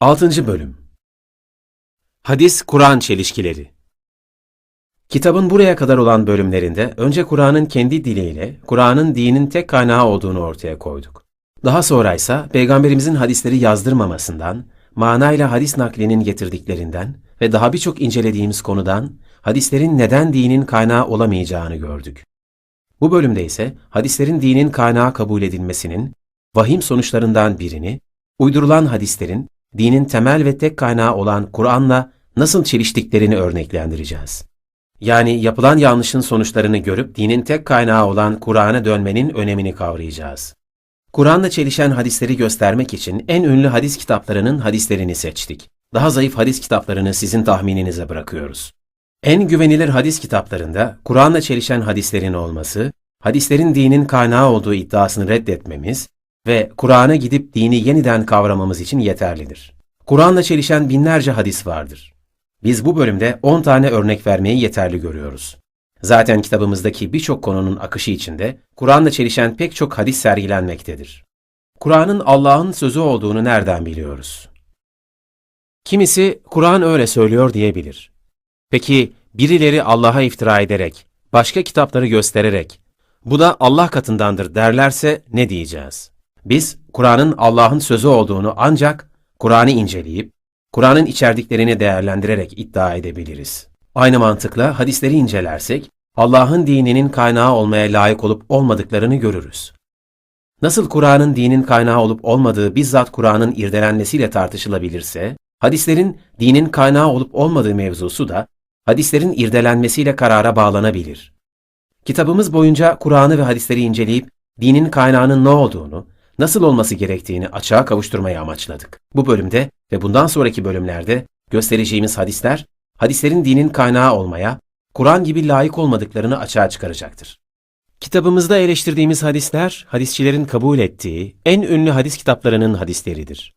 6. Bölüm Hadis-Kur'an çelişkileri Kitabın buraya kadar olan bölümlerinde önce Kur'an'ın kendi diliyle Kur'an'ın dinin tek kaynağı olduğunu ortaya koyduk. Daha sonra ise Peygamberimizin hadisleri yazdırmamasından, manayla hadis naklinin getirdiklerinden ve daha birçok incelediğimiz konudan hadislerin neden dinin kaynağı olamayacağını gördük. Bu bölümde ise hadislerin dinin kaynağı kabul edilmesinin, vahim sonuçlarından birini, uydurulan hadislerin dinin temel ve tek kaynağı olan Kur'an'la nasıl çeliştiklerini örneklendireceğiz. Yani yapılan yanlışın sonuçlarını görüp dinin tek kaynağı olan Kur'an'a dönmenin önemini kavrayacağız. Kur'an'la çelişen hadisleri göstermek için en ünlü hadis kitaplarının hadislerini seçtik. Daha zayıf hadis kitaplarını sizin tahmininize bırakıyoruz. En güvenilir hadis kitaplarında Kur'an'la çelişen hadislerin olması, hadislerin dinin kaynağı olduğu iddiasını reddetmemiz ve Kur'an'a gidip dini yeniden kavramamız için yeterlidir. Kur'an'la çelişen binlerce hadis vardır. Biz bu bölümde 10 tane örnek vermeyi yeterli görüyoruz. Zaten kitabımızdaki birçok konunun akışı içinde Kur'an'la çelişen pek çok hadis sergilenmektedir. Kur'an'ın Allah'ın sözü olduğunu nereden biliyoruz? Kimisi Kur'an öyle söylüyor diyebilir. Peki birileri Allah'a iftira ederek, başka kitapları göstererek, bu da Allah katındandır derlerse ne diyeceğiz? Biz Kur'an'ın Allah'ın sözü olduğunu ancak Kur'an'ı inceleyip, Kur'an'ın içerdiklerini değerlendirerek iddia edebiliriz. Aynı mantıkla hadisleri incelersek, Allah'ın dininin kaynağı olmaya layık olup olmadıklarını görürüz. Nasıl Kur'an'ın dinin kaynağı olup olmadığı bizzat Kur'an'ın irdelenmesiyle tartışılabilirse, hadislerin dinin kaynağı olup olmadığı mevzusu da hadislerin irdelenmesiyle karara bağlanabilir. Kitabımız boyunca Kur'an'ı ve hadisleri inceleyip dinin kaynağının ne olduğunu, nasıl olması gerektiğini açığa kavuşturmayı amaçladık. Bu bölümde ve bundan sonraki bölümlerde göstereceğimiz hadisler, hadislerin dinin kaynağı olmaya, Kur'an gibi layık olmadıklarını açığa çıkaracaktır. Kitabımızda eleştirdiğimiz hadisler, hadisçilerin kabul ettiği en ünlü hadis kitaplarının hadisleridir.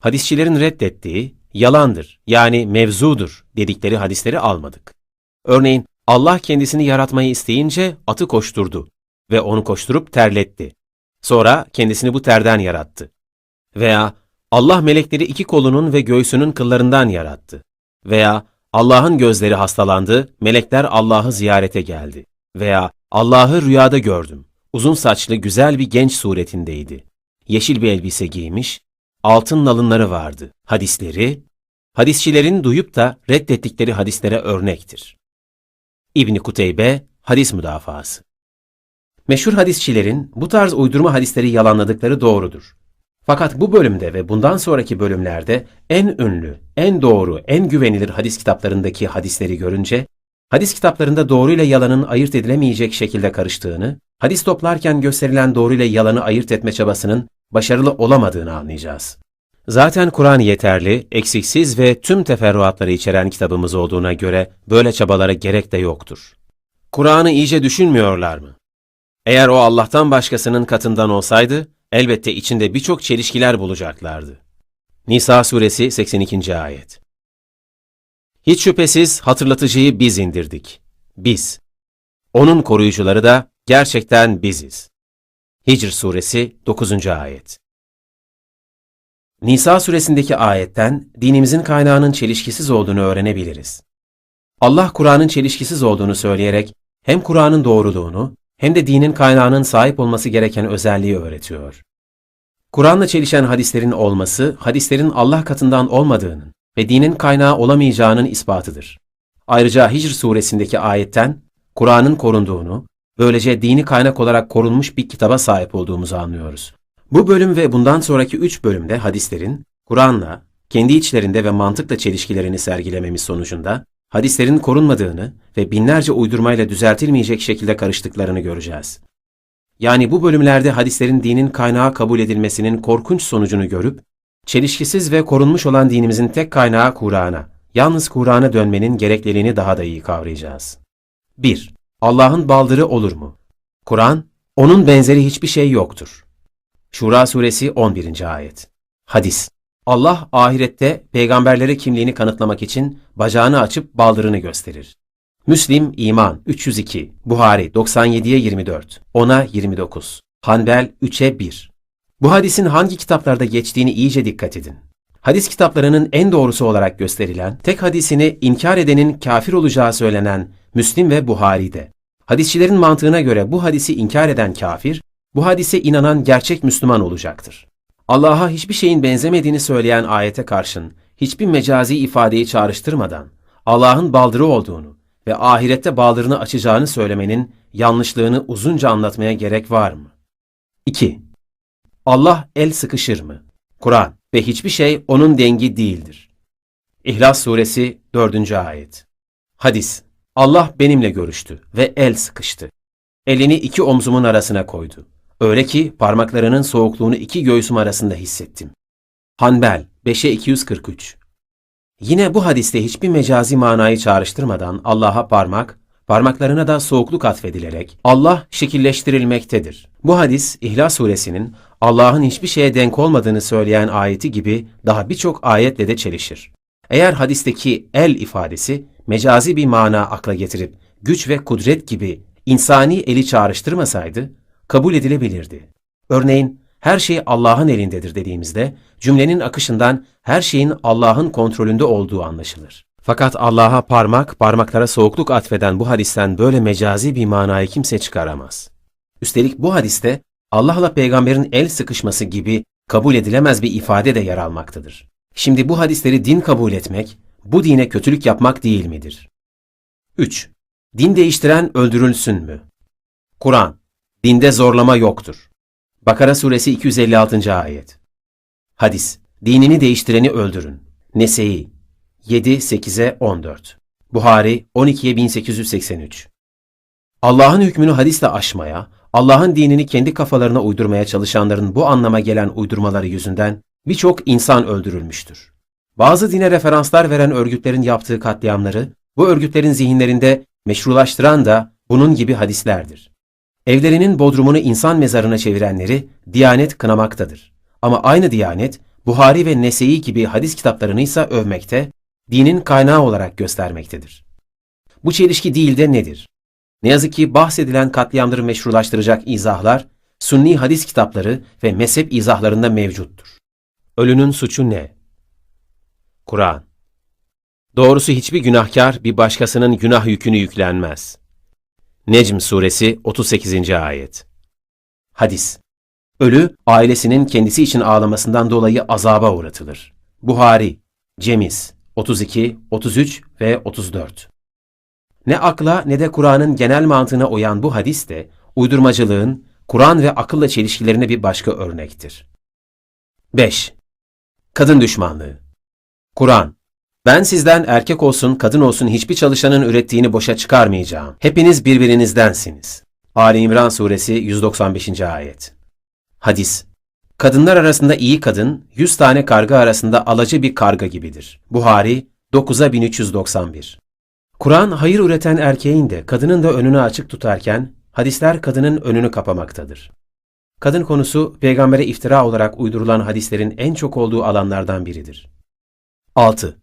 Hadisçilerin reddettiği, yalandır yani mevzudur dedikleri hadisleri almadık. Örneğin Allah kendisini yaratmayı isteyince atı koşturdu ve onu koşturup terletti. Sonra kendisini bu terden yarattı. Veya Allah melekleri iki kolunun ve göğsünün kıllarından yarattı. Veya Allah'ın gözleri hastalandı, melekler Allah'ı ziyarete geldi. Veya Allah'ı rüyada gördüm. Uzun saçlı güzel bir genç suretindeydi. Yeşil bir elbise giymiş, altın nalınları vardı. Hadisleri, hadisçilerin duyup da reddettikleri hadislere örnektir. İbni Kuteybe, Hadis Müdafası Meşhur hadisçilerin bu tarz uydurma hadisleri yalanladıkları doğrudur. Fakat bu bölümde ve bundan sonraki bölümlerde en ünlü, en doğru, en güvenilir hadis kitaplarındaki hadisleri görünce, hadis kitaplarında doğru ile yalanın ayırt edilemeyecek şekilde karıştığını, hadis toplarken gösterilen doğru ile yalanı ayırt etme çabasının başarılı olamadığını anlayacağız. Zaten Kur'an yeterli, eksiksiz ve tüm teferruatları içeren kitabımız olduğuna göre böyle çabalara gerek de yoktur. Kur'an'ı iyice düşünmüyorlar mı? Eğer o Allah'tan başkasının katından olsaydı, elbette içinde birçok çelişkiler bulacaklardı. Nisa suresi 82. ayet Hiç şüphesiz hatırlatıcıyı biz indirdik. Biz. Onun koruyucuları da gerçekten biziz. Hicr suresi 9. ayet Nisa suresindeki ayetten dinimizin kaynağının çelişkisiz olduğunu öğrenebiliriz. Allah Kur'an'ın çelişkisiz olduğunu söyleyerek hem Kur'an'ın doğruluğunu hem de dinin kaynağının sahip olması gereken özelliği öğretiyor. Kur'an'la çelişen hadislerin olması, hadislerin Allah katından olmadığının ve dinin kaynağı olamayacağının ispatıdır. Ayrıca Hicr suresindeki ayetten Kur'an'ın korunduğunu, böylece dini kaynak olarak korunmuş bir kitaba sahip olduğumuzu anlıyoruz. Bu bölüm ve bundan sonraki üç bölümde hadislerin, Kur'an'la, kendi içlerinde ve mantıkla çelişkilerini sergilememiz sonucunda, hadislerin korunmadığını ve binlerce uydurmayla düzeltilmeyecek şekilde karıştıklarını göreceğiz. Yani bu bölümlerde hadislerin dinin kaynağı kabul edilmesinin korkunç sonucunu görüp, çelişkisiz ve korunmuş olan dinimizin tek kaynağı Kur'an'a, yalnız Kur'an'a dönmenin gerekliliğini daha da iyi kavrayacağız. 1. Allah'ın baldırı olur mu? Kur'an, onun benzeri hiçbir şey yoktur. Şura suresi 11. ayet. Hadis. Allah ahirette peygamberlere kimliğini kanıtlamak için bacağını açıp baldırını gösterir. Müslim İman 302, Buhari 97'ye 24, 10'a 29, Hanbel 3'e 1. Bu hadisin hangi kitaplarda geçtiğini iyice dikkat edin. Hadis kitaplarının en doğrusu olarak gösterilen, tek hadisini inkar edenin kafir olacağı söylenen Müslim ve Buhari'de. Hadisçilerin mantığına göre bu hadisi inkar eden kafir, bu hadise inanan gerçek Müslüman olacaktır. Allah'a hiçbir şeyin benzemediğini söyleyen ayete karşın, hiçbir mecazi ifadeyi çağrıştırmadan, Allah'ın baldırı olduğunu ve ahirette baldırını açacağını söylemenin yanlışlığını uzunca anlatmaya gerek var mı? 2. Allah el sıkışır mı? Kur'an ve hiçbir şey onun dengi değildir. İhlas Suresi 4. Ayet Hadis Allah benimle görüştü ve el sıkıştı. Elini iki omzumun arasına koydu. Öyle ki parmaklarının soğukluğunu iki göğsüm arasında hissettim. Hanbel 5'e 243 Yine bu hadiste hiçbir mecazi manayı çağrıştırmadan Allah'a parmak, parmaklarına da soğukluk atfedilerek Allah şekilleştirilmektedir. Bu hadis İhlas suresinin Allah'ın hiçbir şeye denk olmadığını söyleyen ayeti gibi daha birçok ayetle de çelişir. Eğer hadisteki el ifadesi mecazi bir mana akla getirip güç ve kudret gibi insani eli çağrıştırmasaydı kabul edilebilirdi. Örneğin her şey Allah'ın elindedir dediğimizde cümlenin akışından her şeyin Allah'ın kontrolünde olduğu anlaşılır. Fakat Allah'a parmak, parmaklara soğukluk atfeden bu hadisten böyle mecazi bir manayı kimse çıkaramaz. Üstelik bu hadiste Allah'la peygamberin el sıkışması gibi kabul edilemez bir ifade de yer almaktadır. Şimdi bu hadisleri din kabul etmek, bu dine kötülük yapmak değil midir? 3. Din değiştiren öldürülsün mü? Kur'an, dinde zorlama yoktur. Bakara suresi 256. ayet. Hadis, dinini değiştireni öldürün. Nese'i 7-8'e 14. Buhari 12'ye 1883. Allah'ın hükmünü hadisle aşmaya, Allah'ın dinini kendi kafalarına uydurmaya çalışanların bu anlama gelen uydurmaları yüzünden birçok insan öldürülmüştür. Bazı dine referanslar veren örgütlerin yaptığı katliamları, bu örgütlerin zihinlerinde meşrulaştıran da bunun gibi hadislerdir. Evlerinin bodrumunu insan mezarına çevirenleri Diyanet kınamaktadır. Ama aynı Diyanet, Buhari ve Nese'i gibi hadis kitaplarını ise övmekte, dinin kaynağı olarak göstermektedir. Bu çelişki değil de nedir? Ne yazık ki bahsedilen katliamları meşrulaştıracak izahlar, Sunni hadis kitapları ve mezhep izahlarında mevcuttur. Ölünün suçu ne? Kur'an Doğrusu hiçbir günahkar bir başkasının günah yükünü yüklenmez. Necm Suresi 38. Ayet Hadis Ölü, ailesinin kendisi için ağlamasından dolayı azaba uğratılır. Buhari, Cemiz 32, 33 ve 34 Ne akla ne de Kur'an'ın genel mantığına uyan bu hadis de, uydurmacılığın, Kur'an ve akılla çelişkilerine bir başka örnektir. 5. Kadın düşmanlığı Kur'an ben sizden erkek olsun, kadın olsun hiçbir çalışanın ürettiğini boşa çıkarmayacağım. Hepiniz birbirinizdensiniz. Ali İmran Suresi 195. Ayet Hadis Kadınlar arasında iyi kadın, yüz tane karga arasında alacı bir karga gibidir. Buhari 9'a 1391 Kur'an hayır üreten erkeğin de kadının da önünü açık tutarken, hadisler kadının önünü kapamaktadır. Kadın konusu peygambere iftira olarak uydurulan hadislerin en çok olduğu alanlardan biridir. 6.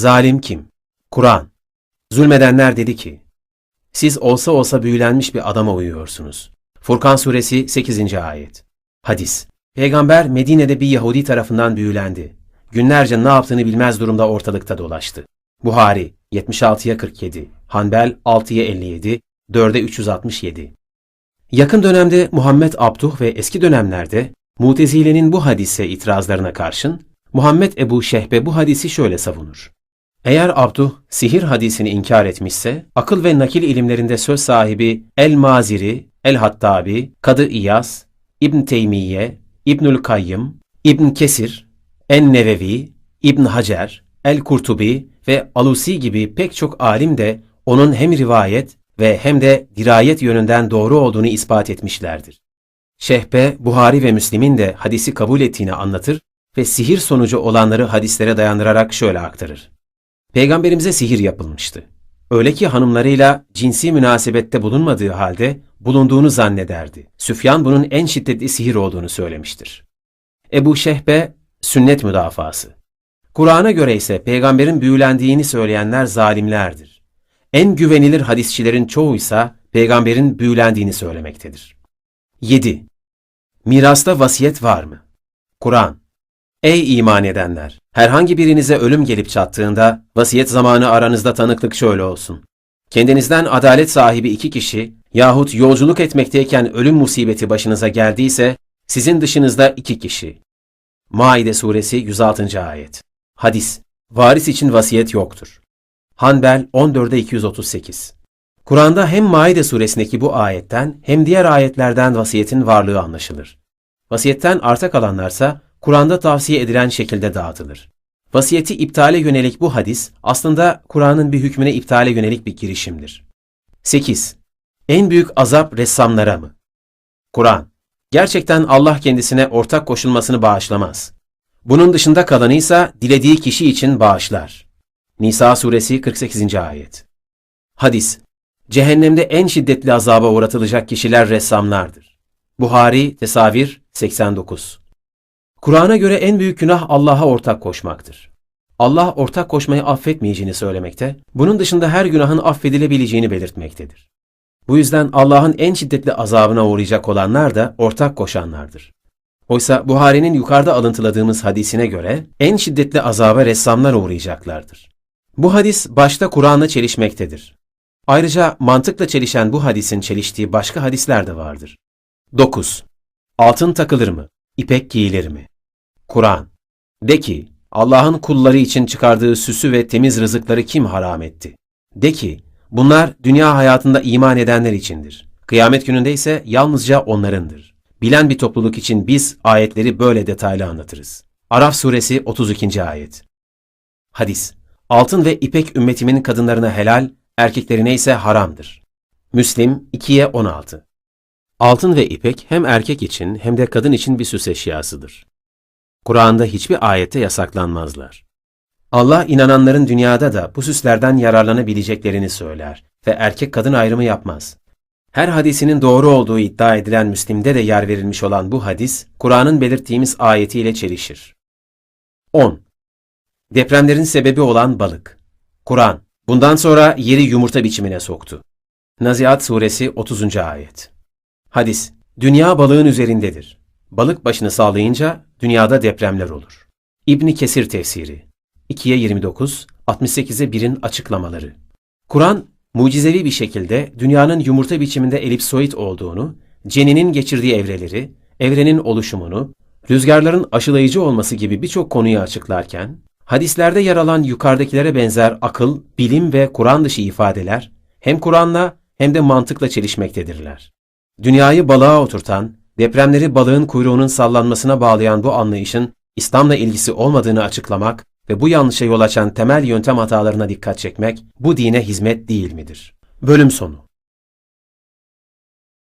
Zalim kim? Kur'an. Zulmedenler dedi ki, siz olsa olsa büyülenmiş bir adama uyuyorsunuz. Furkan suresi 8. ayet. Hadis. Peygamber Medine'de bir Yahudi tarafından büyülendi. Günlerce ne yaptığını bilmez durumda ortalıkta dolaştı. Buhari 76'ya 47, Hanbel 6'ya 57, 4'e 367. Yakın dönemde Muhammed Abduh ve eski dönemlerde Mutezile'nin bu hadise itirazlarına karşın Muhammed Ebu Şehbe bu hadisi şöyle savunur. Eğer Abduh sihir hadisini inkar etmişse, akıl ve nakil ilimlerinde söz sahibi El-Maziri, El-Hattabi, Kadı İyas, İbn Teymiye, İbnül Kayyım, İbn Kesir, En-Nevevi, İbn Hacer, El-Kurtubi ve Alusi gibi pek çok alim de onun hem rivayet ve hem de dirayet yönünden doğru olduğunu ispat etmişlerdir. Şehbe, Buhari ve Müslim'in de hadisi kabul ettiğini anlatır ve sihir sonucu olanları hadislere dayandırarak şöyle aktarır. Peygamberimize sihir yapılmıştı. Öyle ki hanımlarıyla cinsi münasebette bulunmadığı halde bulunduğunu zannederdi. Süfyan bunun en şiddetli sihir olduğunu söylemiştir. Ebu Şehbe, sünnet müdafası. Kur'an'a göre ise peygamberin büyülendiğini söyleyenler zalimlerdir. En güvenilir hadisçilerin çoğu ise peygamberin büyülendiğini söylemektedir. 7. Mirasta vasiyet var mı? Kur'an Ey iman edenler! Herhangi birinize ölüm gelip çattığında vasiyet zamanı aranızda tanıklık şöyle olsun. Kendinizden adalet sahibi iki kişi yahut yolculuk etmekteyken ölüm musibeti başınıza geldiyse sizin dışınızda iki kişi. Maide suresi 106. ayet. Hadis. Varis için vasiyet yoktur. Hanbel 14'e 238. Kur'an'da hem Maide suresindeki bu ayetten hem diğer ayetlerden vasiyetin varlığı anlaşılır. Vasiyetten arta kalanlarsa Kur'an'da tavsiye edilen şekilde dağıtılır. Vasiyeti iptale yönelik bu hadis aslında Kur'an'ın bir hükmüne iptale yönelik bir girişimdir. 8. En büyük azap ressamlara mı? Kur'an. Gerçekten Allah kendisine ortak koşulmasını bağışlamaz. Bunun dışında kalanı ise dilediği kişi için bağışlar. Nisa suresi 48. ayet. Hadis. Cehennemde en şiddetli azaba uğratılacak kişiler ressamlardır. Buhari, Tesavir 89. Kur'an'a göre en büyük günah Allah'a ortak koşmaktır. Allah ortak koşmayı affetmeyeceğini söylemekte, bunun dışında her günahın affedilebileceğini belirtmektedir. Bu yüzden Allah'ın en şiddetli azabına uğrayacak olanlar da ortak koşanlardır. Oysa Buhari'nin yukarıda alıntıladığımız hadisine göre en şiddetli azaba ressamlar uğrayacaklardır. Bu hadis başta Kur'an'la çelişmektedir. Ayrıca mantıkla çelişen bu hadisin çeliştiği başka hadisler de vardır. 9. Altın takılır mı? İpek giyilir mi? Kur'an. De ki, Allah'ın kulları için çıkardığı süsü ve temiz rızıkları kim haram etti? De ki, bunlar dünya hayatında iman edenler içindir. Kıyamet gününde ise yalnızca onlarındır. Bilen bir topluluk için biz ayetleri böyle detaylı anlatırız. Araf suresi 32. ayet. Hadis. Altın ve ipek ümmetimin kadınlarına helal, erkeklerine ise haramdır. Müslim 2'ye 16. Altın ve ipek hem erkek için hem de kadın için bir süs eşyasıdır. Kur'an'da hiçbir ayette yasaklanmazlar. Allah inananların dünyada da bu süslerden yararlanabileceklerini söyler ve erkek kadın ayrımı yapmaz. Her hadisinin doğru olduğu iddia edilen Müslim'de de yer verilmiş olan bu hadis, Kur'an'ın belirttiğimiz ayetiyle çelişir. 10. Depremlerin sebebi olan balık. Kur'an, bundan sonra yeri yumurta biçimine soktu. Naziat suresi 30. ayet. Hadis, dünya balığın üzerindedir. Balık başını sağlayınca dünyada depremler olur. İbni Kesir tefsiri 2'ye 29, 68'e 1'in açıklamaları. Kur'an, mucizevi bir şekilde dünyanın yumurta biçiminde elipsoid olduğunu, ceninin geçirdiği evreleri, evrenin oluşumunu, rüzgarların aşılayıcı olması gibi birçok konuyu açıklarken, hadislerde yer alan yukarıdakilere benzer akıl, bilim ve Kur'an dışı ifadeler, hem Kur'an'la hem de mantıkla çelişmektedirler. Dünyayı balığa oturtan, depremleri balığın kuyruğunun sallanmasına bağlayan bu anlayışın İslam'la ilgisi olmadığını açıklamak ve bu yanlışa yol açan temel yöntem hatalarına dikkat çekmek bu dine hizmet değil midir? Bölüm sonu